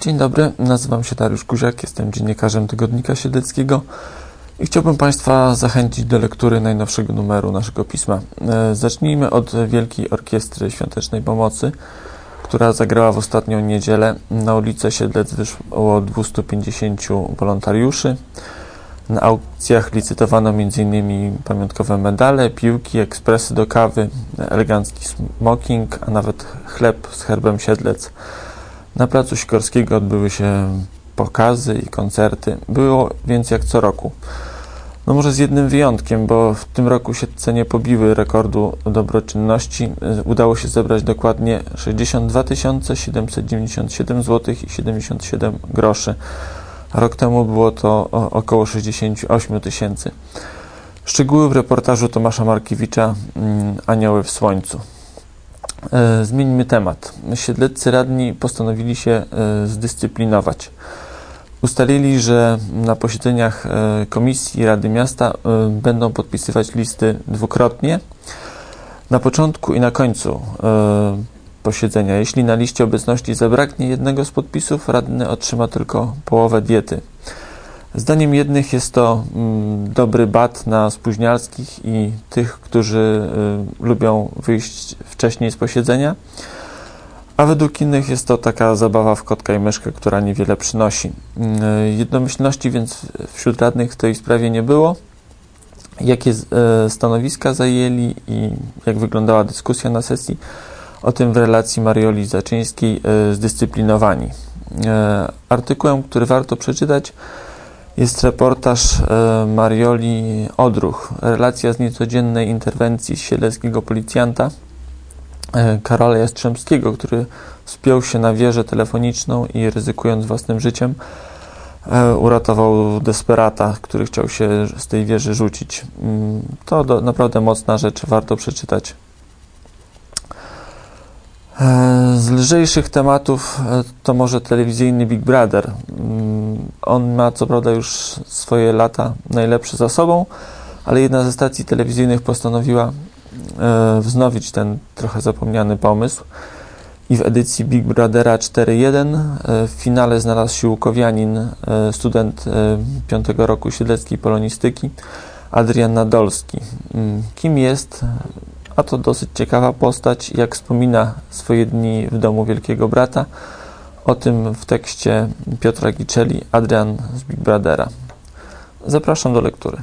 Dzień dobry, nazywam się Dariusz Kuziak, jestem dziennikarzem Tygodnika Siedleckiego i chciałbym Państwa zachęcić do lektury najnowszego numeru naszego pisma. E, Zacznijmy od Wielkiej Orkiestry Świątecznej Pomocy, która zagrała w ostatnią niedzielę. Na ulicę Siedlec wyszło 250 wolontariuszy. Na aukcjach licytowano m.in. pamiątkowe medale, piłki, ekspresy do kawy, elegancki smoking, a nawet chleb z herbem Siedlec. Na placu Sikorskiego odbyły się pokazy i koncerty. Było więc jak co roku. No może z jednym wyjątkiem, bo w tym roku siedce nie pobiły rekordu dobroczynności. Udało się zebrać dokładnie 62 797 zł i 77 groszy. Rok temu było to około 68 tysięcy. Szczegóły w reportażu Tomasza Markiewicza mm, Anioły w słońcu. E, Zmieńmy temat. Siedleccy radni postanowili się e, zdyscyplinować. Ustalili, że na posiedzeniach e, Komisji Rady Miasta będą podpisywać listy dwukrotnie. Na początku i na końcu posiedzenia. Jeśli na liście obecności zabraknie jednego z podpisów, radny otrzyma tylko połowę diety. Zdaniem jednych jest to mm, dobry bat na spóźnialskich i tych, którzy y, lubią wyjść wcześniej z posiedzenia, a według innych jest to taka zabawa w kotka i myszkę, która niewiele przynosi. Y, jednomyślności więc wśród radnych w tej sprawie nie było. Jakie e, stanowiska zajęli i jak wyglądała dyskusja na sesji, o tym w relacji Marioli Zaczyńskiej Zdyscyplinowani. Artykułem, który warto przeczytać, jest reportaż e, Marioli Odruch, relacja z niecodziennej interwencji sieleckiego policjanta e, Karola Jastrzębskiego, który spiął się na wieżę telefoniczną i ryzykując własnym życiem e, uratował desperata, który chciał się z tej wieży rzucić. Mm, To do, naprawdę mocna rzecz, warto przeczytać. E, Z lżejszych tematów e, to może telewizyjny Big Brother. Mm, On ma co prawda już swoje lata najlepsze za sobą, ale jedna ze stacji telewizyjnych postanowiła e, wznowić ten trochę zapomniany pomysł. I w edycji Big Brothera 4.1 e, w finale znalazł się łukowianin, student e, piątego roku siedleckiej polonistyki, Adrian Nadolski. Mm, Kim jest? A to dosyć ciekawa postać, jak wspomina swoje dni w domu Wielkiego Brata. O tym w tekście Piotra Gicelli, Adrian z Big Brothera. Zapraszam do lektury.